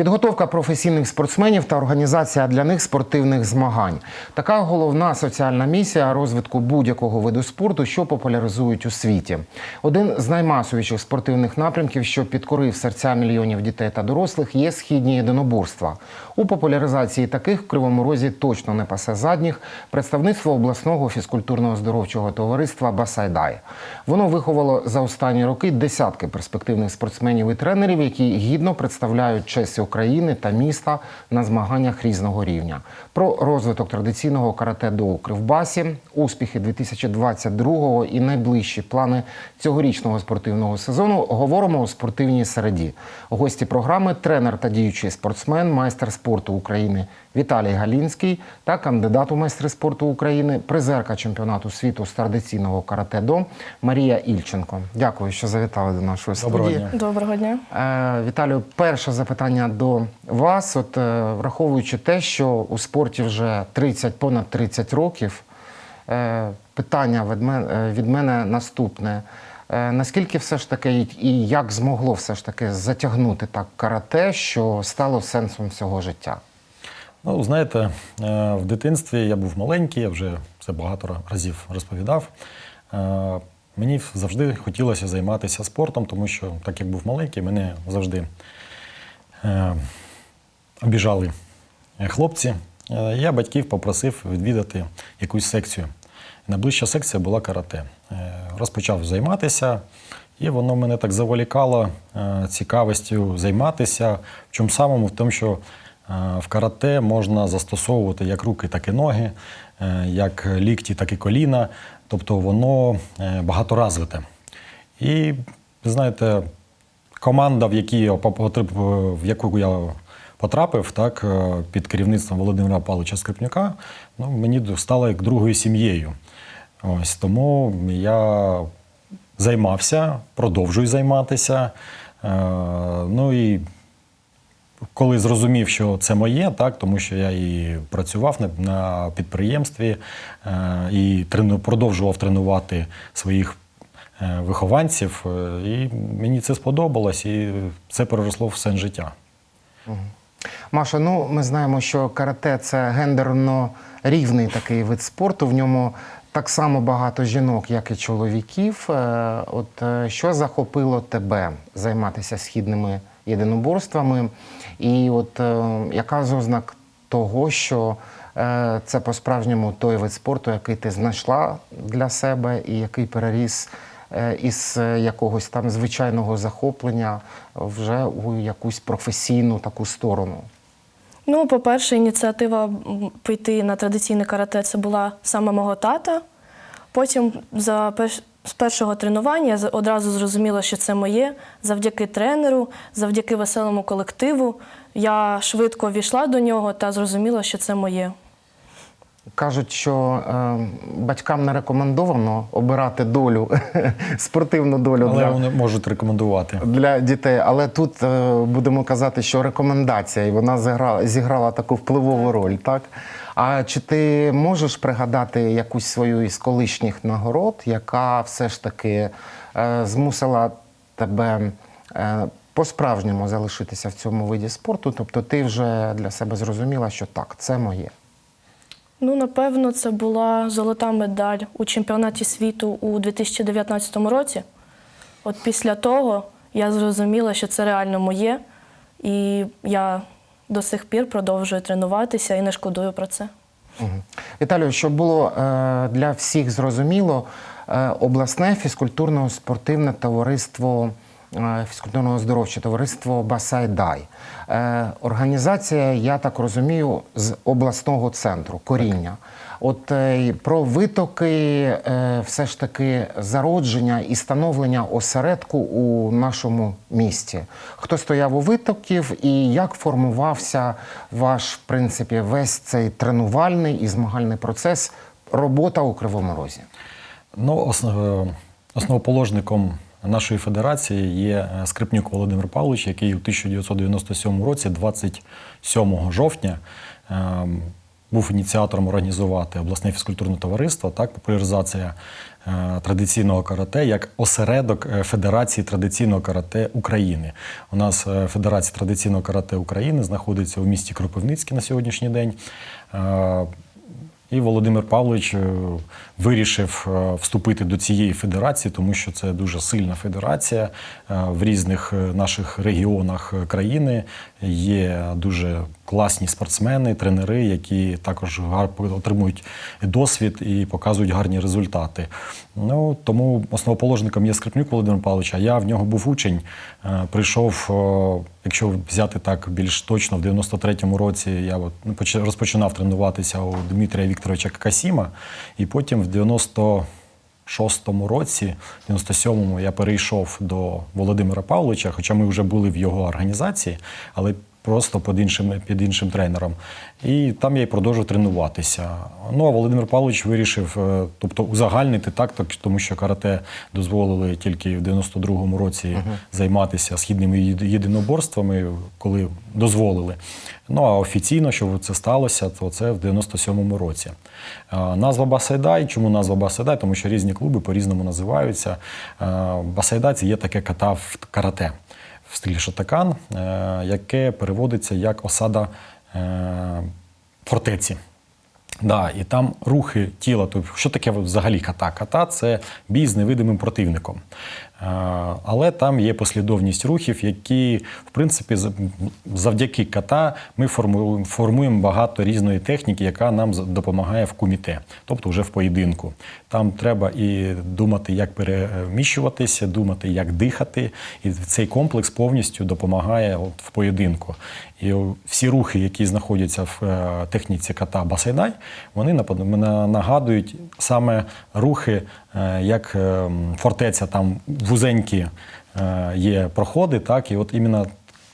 Підготовка професійних спортсменів та організація для них спортивних змагань. Така головна соціальна місія розвитку будь-якого виду спорту, що популяризують у світі. Один з наймасовіших спортивних напрямків, що підкорив серця мільйонів дітей та дорослих, є східні єдиноборства. У популяризації таких в Кривому Розі точно не пасе задніх представництво обласного фізкультурно-оздоровчого товариства Басайдай. Воно виховало за останні роки десятки перспективних спортсменів і тренерів, які гідно представляють честь України та міста на змаганнях різного рівня. Про розвиток традиційного карате-до у Кривбасі, успіхи 2022-го і найближчі плани цьогорічного спортивного сезону говоримо у спортивній середі. Гості програми тренер та діючий спортсмен, майстер спорту України Віталій Галінський та кандидат у майстри спорту України, призерка чемпіонату світу з традиційного карате-до Марія Ільченко. Дякую, що завітали до нашої Доброго студії. дня. Доброго дня. Е, Віталію, перше запитання до вас. От е, враховуючи те, що у спорті вже 30, понад 30 років, е, питання від мене, від мене наступне. Е, Наскільки все ж таки і- як змогло все ж таки затягнути так карате, що стало сенсом всього життя? Ну, знаєте, е, в дитинстві я був маленький, я вже це багато разів розповідав. Е, Мені завжди хотілося займатися спортом, тому що, так як був маленький, мене завжди е, обіжали е, хлопці. Е, Я батьків попросив відвідати якусь секцію. Найближча секція була карате. Е, Розпочав займатися, і воно мене так заволікало цікавістю займатися. В чому самому в тому, що в карате можна застосовувати як руки, так і ноги, як лікті, так і коліна. Тобто воно багаторазвите. І знаєте, команда, в, якій я в яку я потрапив, так, е, під керівництвом Володимира Павловича Скрипнюка, ну, мені стало як другою сім'єю. Ось тому я займався, продовжую займатися. Е, ну і коли зрозумів, що це моє, так, тому що я і працював на, підприємстві е, і продовжував тренувати своїх вихованців, е, і мені це сподобалось, і це переросло в сенс життя. Маша, ну ми знаємо, що карате це гендерно рівний такий вид спорту. В ньому так само багато жінок, як і чоловіків. Е, От е, що захопило тебе займатися східними єдиноборствами? І от е, яка з ознак того, що е, це по-справжньому той вид спорту, який ти знайшла для себе, і який переріс е, із е, якогось там звичайного захоплення вже у якусь професійну таку сторону. Ну, по-перше, ініціатива піти на традиційне карате це була саме мого тата. Потім за перш- з першого тренування я одразу зрозуміла, що це моє. Завдяки тренеру, завдяки веселому колективу. Я швидко війшла до нього та зрозуміла, що це моє. Кажуть, що е, батькам не рекомендовано обирати долю, спортивну долю Але для, вони можуть рекомендувати. для дітей. Але тут е, будемо казати, що рекомендація, і вона зіграла, зіграла таку впливову роль, так? А чи ти можеш пригадати якусь свою із колишніх нагород, яка все ж таки е, змусила тебе е, по-справжньому залишитися в цьому виді спорту? Тобто ти вже для себе зрозуміла, що так, це моє. Ну, напевно, це була золота медаль у чемпіонаті світу у 2019 році. От після того я зрозуміла, що це реально моє, і я до сих пір продовжую тренуватися і не шкодую про це. Віталію, щоб було е, для всіх зрозуміло, е, обласне фізкультурно-спортивне товариство, е, фізкультурно-оздоровче товариство Басайдай. Е, організація, я так розумію, з обласного центру коріння. От е, про витоки, все ж таки зародження і становлення осередку у нашому місті. Хто стояв у витоків і як формувався ваш, в принципі, весь цей тренувальний і змагальний процес робота у Кривому Розі? Ну, основ- основоположником нашої федерації є е, Скрипнюк Володимир Павлович, який у 1997 році, 27 жовтня, ем, був ініціатором організувати обласне фізкультурне товариство, так, популяризація е, традиційного карате як осередок е, Федерації традиційного карате України. У нас Федерація традиційного карате України знаходиться у місті Кропивницький на сьогоднішній день. І Володимир Павлович е, вирішив е, вступити до цієї федерації, тому що це дуже сильна федерація е, в різних наших регіонах країни. Є дуже класні спортсмени, тренери, які також гар- отримують досвід і показують гарні результати. Ну тому основоположником є Скрипнюк Володимир Павлович, а я в нього був учень. Е, Прийшов, якщо взяти так більш точно, в 93-му році я от, ну, розпочинав тренуватися у Дмитрія Вікторовича Касіма, і потім в 90 шостому році, в 97-му, я перейшов до Володимира Павловича, хоча ми вже були в його організації, але просто під іншим, під іншим тренером. І там я й продовжив тренуватися. Ну а Володимир Павлович вирішив, е, тобто узагальнити так, так, тому що карате дозволили тільки в 92-му році займатися східними єдиноборствами, коли дозволили. Ну а офіційно, щоб це сталося, то це в 97-му році. Е, Назва Басайдай. Чому назва Басайдай? Тому що різні клуби по-різному називаються. Е, Басайдай це є таке ката в карате в стилі шатакан, е, яке переводиться як осада е, фортеці. Да, і там рухи тіла. Тобто, що таке взагалі ката? Ката це бій з невидимим противником. Але там є послідовність рухів, які, в принципі, за- завдяки ката ми формуємо, багато різної техніки, яка нам допомагає в куміте, тобто вже в поєдинку. Там треба і думати, як переміщуватися, думати, як дихати. І цей комплекс повністю допомагає от в поєдинку. І всі рухи, які знаходяться в е, техніці ката Басайдай, вони нагадують саме рухи, як е, фортеця, там вузенькі е, є проходи, так, і от іменно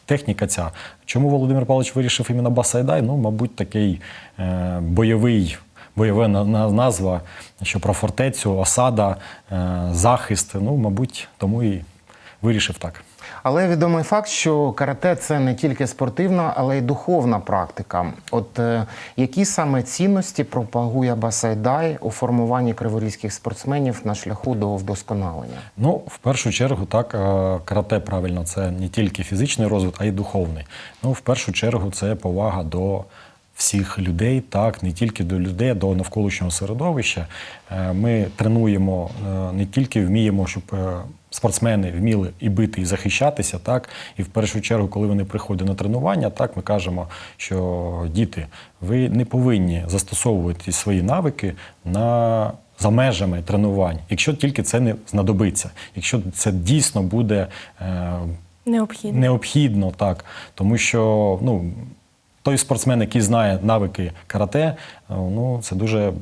техніка ця. Чому Володимир Павлович вирішив іменно Басайдай? Ну, мабуть, такий е, бойовий. Бойова на- на- назва, що про фортецю, осада, е, захист. Ну, мабуть, тому і вирішив так. Але відомий факт, що карате це не тільки спортивна, але й духовна практика. От е, які саме цінності пропагує Басайдай у формуванні криворізьких спортсменів на шляху до вдосконалення? Ну, в першу чергу, так, е, карате правильно, це не тільки фізичний розвиток, а й духовний. Ну, в першу чергу, це повага до всіх людей, так, не тільки до людей, а до навколишнього середовища. Е, Ми тренуємо е, не тільки вміємо, щоб е, спортсмени вміли і бити, і захищатися, так. І в першу чергу, коли вони приходять на тренування, так, ми кажемо, що діти, ви не повинні застосовувати свої навики на за межами тренувань, якщо тільки це не знадобиться, якщо це дійсно буде е, Необхідно. необхідно, так тому що ну той спортсмен, який знає навики карате, е, ну це дуже.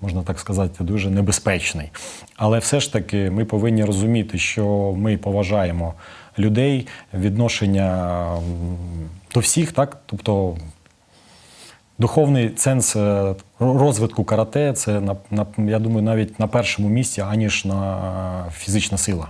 Можна так сказати, дуже небезпечний. Але все ж таки ми повинні розуміти, що ми поважаємо людей, відношення до всіх, так? Тобто Духовний сенс е, розвитку карате це на, я думаю, навіть на першому місці, аніж на е, фізична сила.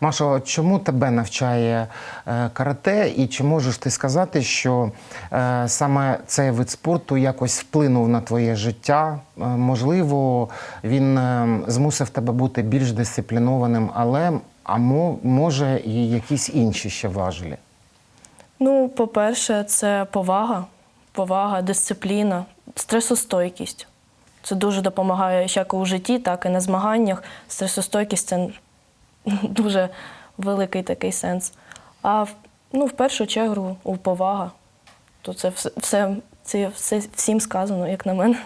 Машо, чому тебе навчає е, карате, і чи можеш ти сказати, що е, саме цей вид спорту якось вплинув на твоє життя? Е, можливо, він змусив тебе бути більш дисциплінованим, але а може і якісь інші ще важелі? Ну, по-перше, це повага, повага, дисципліна, стресостойкість. Це дуже допомагає як у житті, так і на змаганнях. Стресостойкість це дуже великий такий сенс. А ну, в першу чергу повага. То це все, це все всім сказано, як на мене.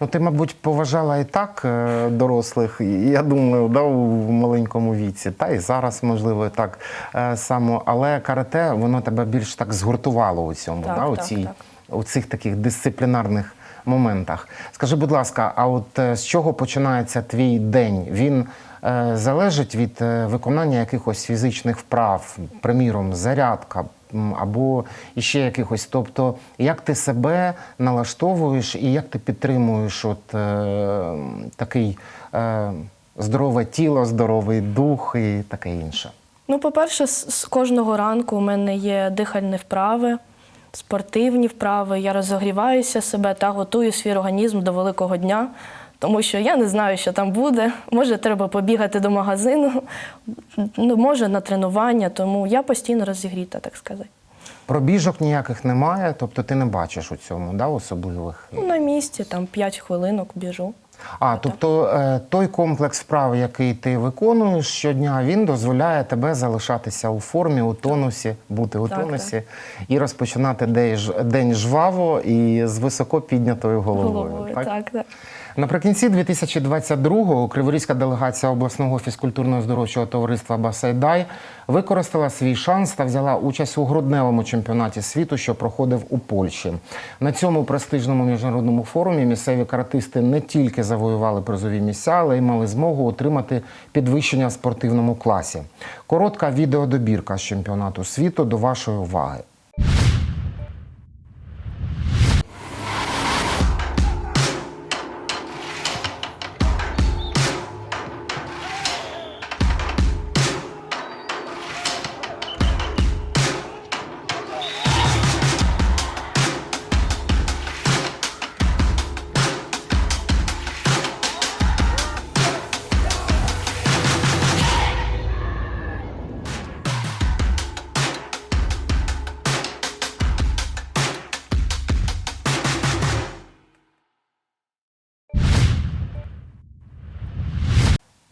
Ну, ти, мабуть, поважала і так е, дорослих, я думаю, да, у маленькому віці, та і зараз, можливо, так е, само. Але карате, воно тебе більш так згуртувало у цьому, Так, да, у, цій, так. у цих таких дисциплінарних моментах. Скажи, будь ласка, а от е, з чого починається твій день? Він залежить від е, виконання якихось фізичних вправ, приміром, зарядка. Або іще якихось, тобто, як ти себе налаштовуєш і як ти підтримуєш от е, такий е, здорове тіло, здоровий дух і таке інше. Ну, по-перше, з, кожного ранку у мене є дихальні вправи. спортивні вправи, я розогріваюся себе та готую свій організм до великого дня. Тому що я не знаю, що там буде. Може, треба побігати до магазину, ну, може на тренування, тому я постійно розігріта, так сказати. Пробіжок ніяких немає, тобто ти не бачиш у цьому да, особливих. Ну, на місці там 5 хвилинок біжу. А, тобто е, той комплекс вправ, який ти виконуєш щодня, він дозволяє тебе залишатися у формі, у тонусі, бути у Так, тонусі і розпочинати день, жваво і з високо піднятою головою. Головою. Так, так. Наприкінці 2022-го Криворізька делегація обласного фізкультурно-здоровчого товариства Басайдай використала свій шанс та взяла участь у грудневому чемпіонаті світу, що проходив у Польщі. На цьому престижному міжнародному форумі місцеві каратисти не тільки завоювали призові місця, але й мали змогу отримати підвищення в спортивному класі. Коротка відеодобірка з чемпіонату світу до вашої уваги.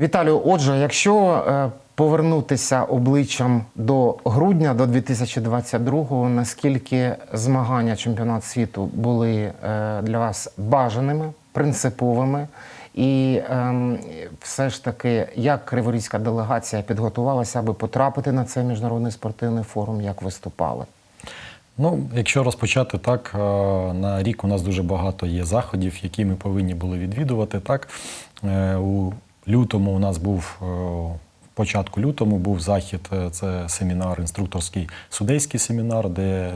Віталію, отже, якщо е, повернутися обличчям до грудня, до 2022-го, наскільки змагання чемпіонат світу були е, для вас бажаними, принциповими? І ем, все ж таки, як криворізька делегація підготувалася, аби потрапити на цей міжнародний спортивний форум, як виступали? Ну, якщо розпочати так, е, на рік у нас дуже багато є заходів, які ми повинні були відвідувати. Так, у лютому у нас був е, початку лютому був захід. е, Це семінар, інструкторський судейський семінар, де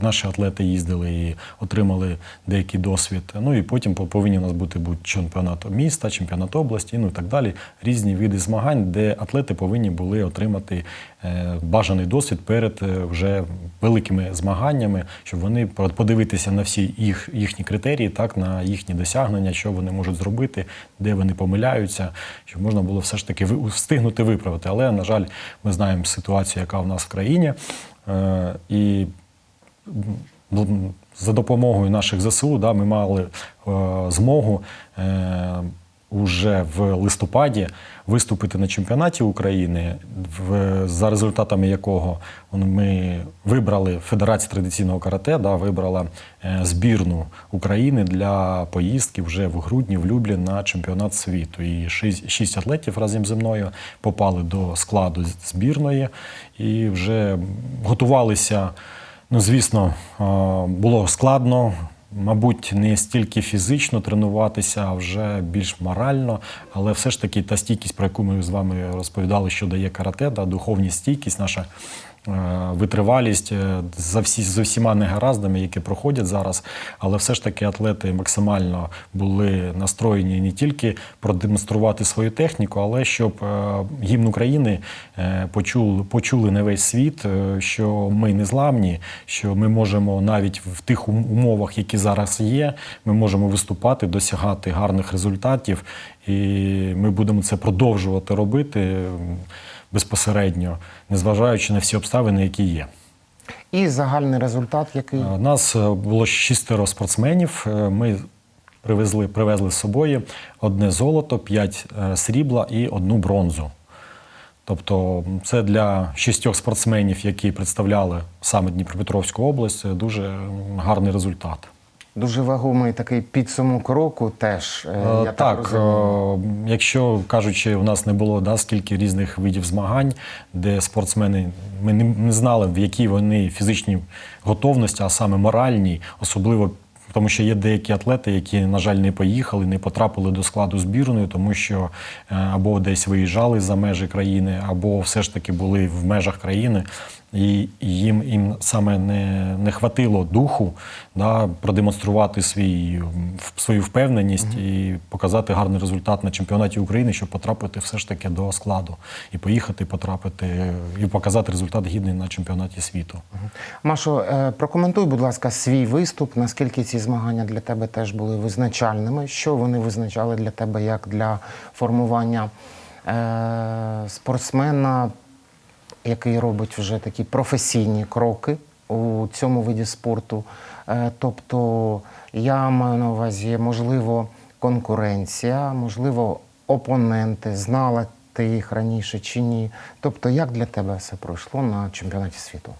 наші атлети їздили і отримали деякий досвід. Ну і потім по- повинні у нас бути будь чемпіонат міста, чемпіонат області, ну і так далі. Різні види змагань, де атлети повинні були отримати е, бажаний досвід перед е, вже великими змаганнями, щоб вони подивитися на всі їх, їхні критерії, так на їхні досягнення, що вони можуть зробити, де вони помиляються, щоб можна було все ж таки встигнути виправити. Але на жаль, ми знаємо ситуацію, яка в нас в країні. Е, і за допомогою наших ЗСУ да, ми мали е, змогу е, уже в листопаді виступити на чемпіонаті України, за результатами якого ми вибрали Федерація традиційного карате, да, вибрала е, збірну України для поїздки вже в грудні в Люблін на чемпіонат світу. І шість атлетів разом зі мною попали до складу збірної і вже готувалися. Ну, звісно, було складно, мабуть, не стільки фізично тренуватися, а вже більш морально. Але все ж таки та стійкість, про яку ми з вами розповідали, що дає карате, да, духовність стійкість, наша витривалість е, за всі з усіма негараздами, які проходять зараз. Але все ж таки атлети максимально були настроєні не тільки продемонструвати свою техніку, але щоб е, гімн України е, почули, почули на весь світ, е, що ми не зламні, що ми можемо навіть в тих умовах, які зараз є, ми можемо виступати, досягати гарних результатів, і ми будемо це продовжувати робити безпосередньо, незважаючи на всі обставини, які є. І загальний результат, який У нас е, було шістеро спортсменів. Е, Ми привезли, привезли з собою одне золото, п'ять е, срібла і одну бронзу. Тобто, це для шістьох спортсменів, які представляли саме Дніпропетровську область, дуже гарний результат. Дуже вагомий такий підсумок року, теж е, Е, я так, так, розумію. е, якщо кажучи, у нас не було да, скільки різних видів змагань, де спортсмени ми не, не знали, в якій вони фізичній готовності, а саме моральній, особливо. Тому що є деякі атлети, які, на жаль, не поїхали, не потрапили до складу збірної, тому що або десь виїжджали за межі країни, або все ж таки були в межах країни. І їм, їм саме не, не хватило духу да, продемонструвати свій, свою впевненість і показати гарний результат на чемпіонаті України, щоб потрапити все ж таки до складу і поїхати, потрапити і показати результат гідний на чемпіонаті світу. Машо, е, прокоментуй, будь ласка, свій виступ. Наскільки ці змагання для тебе теж були визначальними? Що вони визначали для тебе як для формування е, спортсмена, який робить вже такі професійні кроки у цьому виді спорту? Е, тобто, я маю на увазі, можливо, конкуренція, можливо, опоненти, знала ти їх раніше чи ні. Тобто, як для тебе все пройшло на чемпіонаті світу?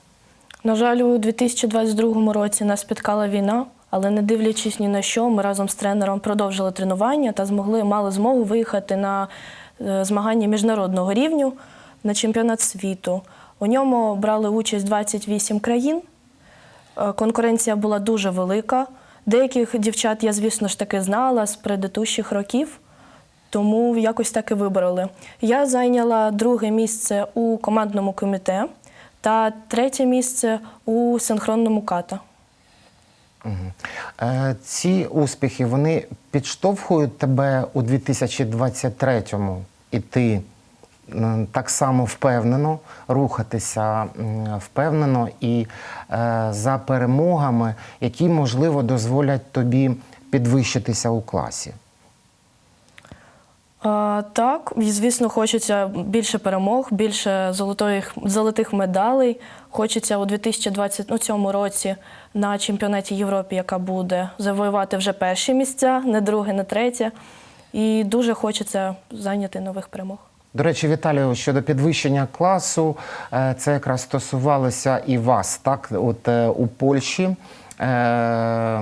На жаль, у 2022 році нас спіткала війна, але не дивлячись ні на що, ми разом з тренером продовжили тренування та змогли мали змогу виїхати на е, змагання міжнародного рівню на чемпіонат світу. У ньому брали участь 28 країн. Е, Конкуренція була дуже велика. Деяких дівчат я, звісно ж таки, знала з предыдущих років, тому якось так і вибрали. Я зайняла друге місце у командному коміте та третє місце у синхронному ката. Е, Ці успіхи вони підштовхують тебе у 2023-му іти так само впевнено, рухатися впевнено і е, за перемогами, які, можливо, дозволять тобі підвищитися у класі. Так, звісно, хочеться більше перемог, більше золотих, золотих медалей. Хочеться у 2027 році на чемпіонаті Європи, яка буде, завоювати вже перші місця, не друге, не третє. І дуже хочеться зайняти нових перемог. До речі, Віталію, щодо підвищення класу, е, це якраз стосувалося і вас. Так, от е, у Польщі е,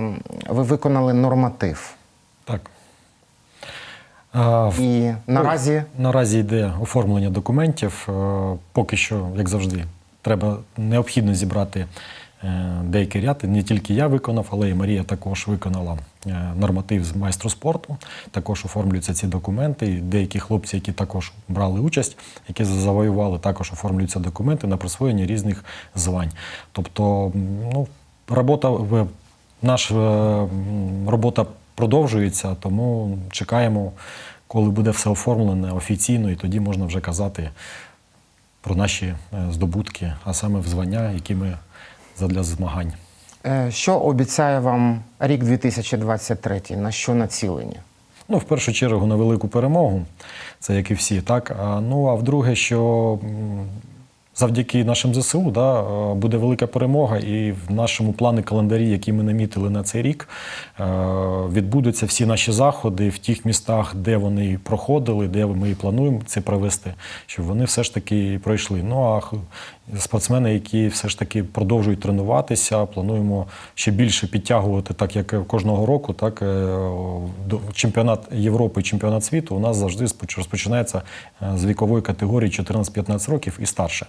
ви виконали норматив. Так. А, в- І наразі Наразі йде оформлення документів. Поки що, як завжди, треба необхідно зібрати е, деякий ряд. Не тільки я виконав, але і Марія також виконала е, норматив з майстру спорту. Також оформлюються ці документи. І деякі хлопці, які також брали участь, які завоювали, також оформлюються документи на присвоєння різних звань. Тобто, ну, робота наша робота продовжується, тому чекаємо, коли буде все оформлене офіційно, і тоді можна вже казати про наші е, здобутки, а саме в звання, які ми задля змагань. е, що обіцяє вам рік 2023? На що націлені? Ну, в першу чергу на велику перемогу, це як і всі, так. А, ну а вдруге, що завдяки нашим ЗСУ да, е, буде велика перемога, і в нашому плані календарі, які ми намітили на цей рік, е, відбудуться всі наші заходи в тих містах, де вони проходили, де ми і плануємо це провести, щоб вони все ж таки пройшли. Ну а спортсмени, які все ж таки продовжують тренуватися, плануємо ще більше підтягувати, так як кожного року, так е, чемпіонат Європи, чемпіонат світу у нас завжди розпочинається з вікової категорії 14-15 років і старше.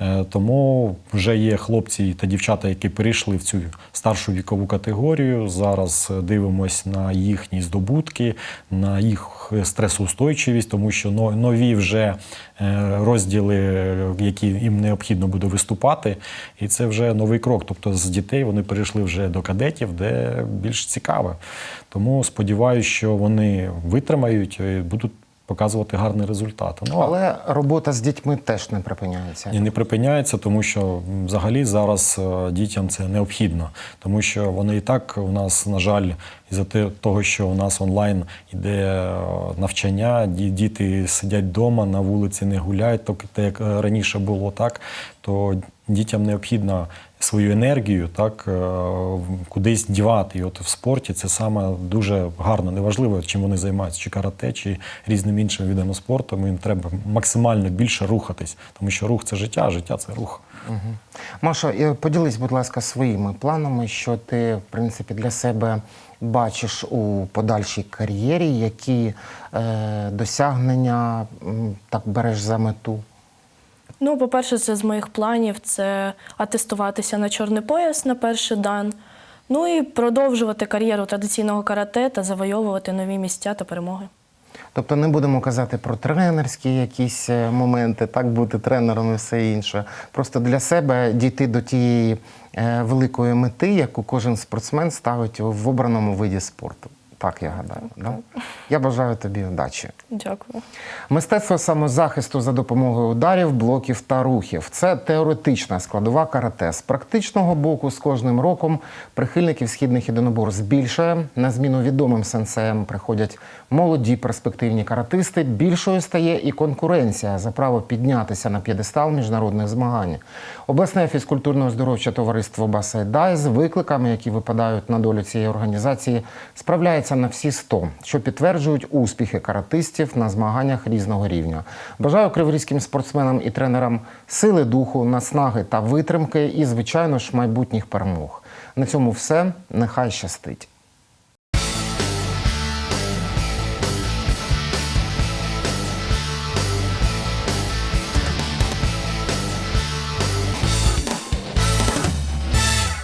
Е, Тому вже є хлопці та дівчата, які перейшли в цю старшу вікову категорію. Зараз е, дивимось на їхні здобутки, на їх стресоустойчивість, тому що нові вже е, розділи, які їм необхідно буде виступати, і це вже новий крок. Тобто з дітей вони перейшли вже до кадетів, де більш цікаве. Тому сподіваюся, що вони витримають і будуть показувати гарний результат. Ну, Але робота з дітьми теж не припиняється. і не припиняється, тому що взагалі зараз е, дітям це необхідно, тому що вони і так у нас, на жаль, із-за те- того, що у нас онлайн іде е, навчання, діти сидять вдома, на вулиці не гуляють, так те, як е, раніше було так, то дітям необхідно свою енергію так е, кудись дівати. І от в спорті це саме дуже гарно. Неважливо, чим вони займаються, чи карате, чи різними іншими видами спорту. Їм треба максимально більше рухатись, тому що рух це життя, а життя це рух. Мгм. Машо, е, поділись, будь ласка, своїми планами, що ти, в принципі, для себе бачиш у подальшій кар'єрі, які е, досягнення так береш за мету. Ну, по-перше, це з моїх планів це атестуватися на чорний пояс на перший дан. Ну і продовжувати кар'єру традиційного карате та завойовувати нові місця та перемоги. Тобто не будемо казати про тренерські якісь е, моменти, так бути тренером і все інше. Просто для себе дійти до тієї е, великої мети, яку кожен спортсмен ставить в обраному виді спорту. Так я гадаю. Да? Я бажаю тобі удачі. Дякую. Мистецтво самозахисту за допомогою ударів, блоків та рухів це теоретична складова карате. З практичного боку, з кожним роком прихильників східних єдиноборств збільшує. На зміну відомим сенсеям приходять молоді перспективні каратисти. Більшою стає і конкуренція за право піднятися на п'єдестал міжнародних змагань. Обласне фізкультурно-оздоровче товариство Басайдай з викликами, які випадають на долю цієї організації, справляється на всі 100, що підтверджують успіхи каратистів на змаганнях різного рівня. Бажаю криворізьким спортсменам і тренерам сили духу, наснаги та витримки, і, звичайно ж, майбутніх перемог. На цьому все. Нехай щастить.